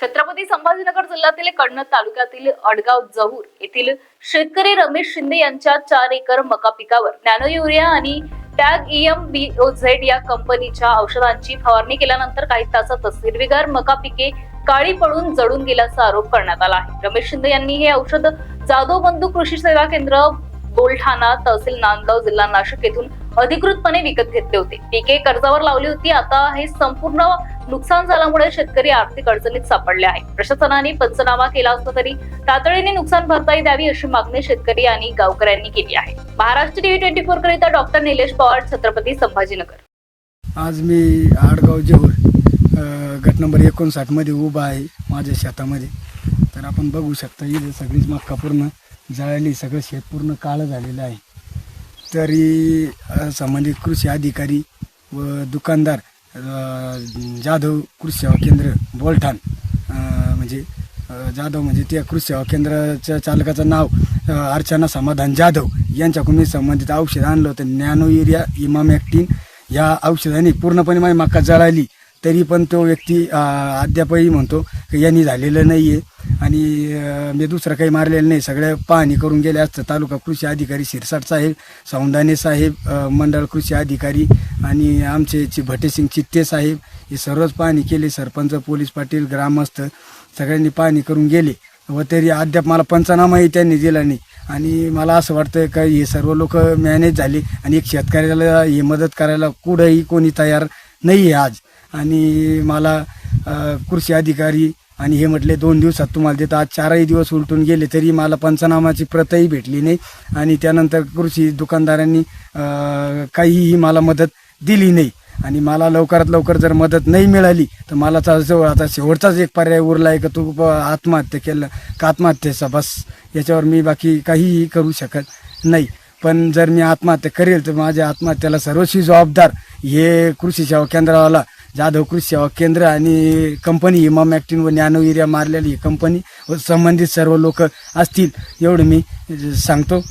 छत्रपती संभाजीनगर जिल्ह्यातील कळमद तालुक्यातील अडगाव जहूर येथील शेतकरी रमेश शिंदे यांच्या चार एकर मका पिकावर नॅनो युरिया आणि टॅग ईएम झेड या कंपनीच्या औषधांची फवारणी केल्यानंतर काही तासातच हिरवीगार मका पिके काळी पडून जडून गेल्याचा आरोप करण्यात आला आहे. रमेश शिंदे यांनी हे औषध जाधव बंधू कृषी सेवा केंद्र बोलठाणा तहसील नांदगाव जिल्हा नाशिक येथून अधिकृतपणे विकत घेतले होते. पिके कर्जावर लावली होती. आता हे संपूर्ण नुकसान झाल्यामुळे शेतकरी आर्थिक अडचणीत सापडले आहे प्रशासनाने पंचनामा केला असला तरी तातडीने नुकसान भरपाई द्यावी अशी मागणी शेतकरी आणि गावकऱ्यांनी केली आहे. महाराष्ट्र टीव्ही ट्वेंटी फोर करिता डॉक्टर निलेश पवार छत्रपती संभाजीनगर. आज मी आडगाव जेहूर अ, गट नंबर एकोणसाठमध्ये उभा आहे माझ्या शेतामध्ये. तर आपण बघू शकता इथे सगळीच मक्का पूर्ण जळाली सगळं शेत पूर्ण काळं झालेलं आहे. तरी संबंधित कृषी अधिकारी व दुकानदार जाधव कृषी सेवा केंद्र बोलठाण म्हणजे जाधव म्हणजे त्या कृषी सेवा केंद्राच्या चालकाचं नाव अर्चना समाधान जाधव यांच्याकडून मी संबंधित औषध आणलं होतं. नॅनो युरिया इमामॅक्टिन या औषधाने पूर्णपणे माझी मका जळाली. तरी पण तो व्यक्ती अद्यापही म्हणतो की यांनी झालेलं नाही आहे आणि मी दुसरं काही मारलेलं नाही. सगळ्या पाहणी करून गेले असतं. तालुका कृषी अधिकारी शिरसाट साहेब सौंदाने साहेब मंडळ कृषी अधिकारी आणि आमचे चि भटेसिंग चित्ते साहेब हे सर्वच पाहणी केली. सरपंच पोलीस पाटील ग्रामस्थ सगळ्यांनी पाहणी करून गेले व तरी अद्याप मला पंचनामाही त्यांनी दिला नाही. आणि मला असं वाटतं का हे सर्व लोक मॅनेज झाले आणि एक शेतकऱ्याला हे मदत करायला कुठंही कोणी तयार नाही आहे आज. आणि मला कृषी अधिकारी आणि हे म्हटले दोन दिवसात तुम्हाला देतो. आज चारही दिवस उलटून गेले तरी मला पंचनामाची प्रतही भेटली नाही. आणि त्यानंतर कृषी दुकानदारांनी काहीही मला मदत दिली नाही. आणि मला लवकरात लवकर जर मदत नाही मिळाली तर मला जवळ आता शेवटचाच एक पर्याय उरला आहे का तू आत्महत्या केलं का आत्महत्येचा बस. याच्यावर मी बाकी काहीही करू शकत नाही. पण जर मी आत्महत्या करेल तर माझ्या आत्महत्येला सर्वस्वी जबाबदार हे कृषी सेवा केंद्रावाला जाधव कृषी सेवा केंद्र आणि कंपनी इमाम ॲक्टिन व नॅनो एरिया मारलेली ही कंपनी व संबंधित सर्व लोक असतील एवढं मी सांगतो.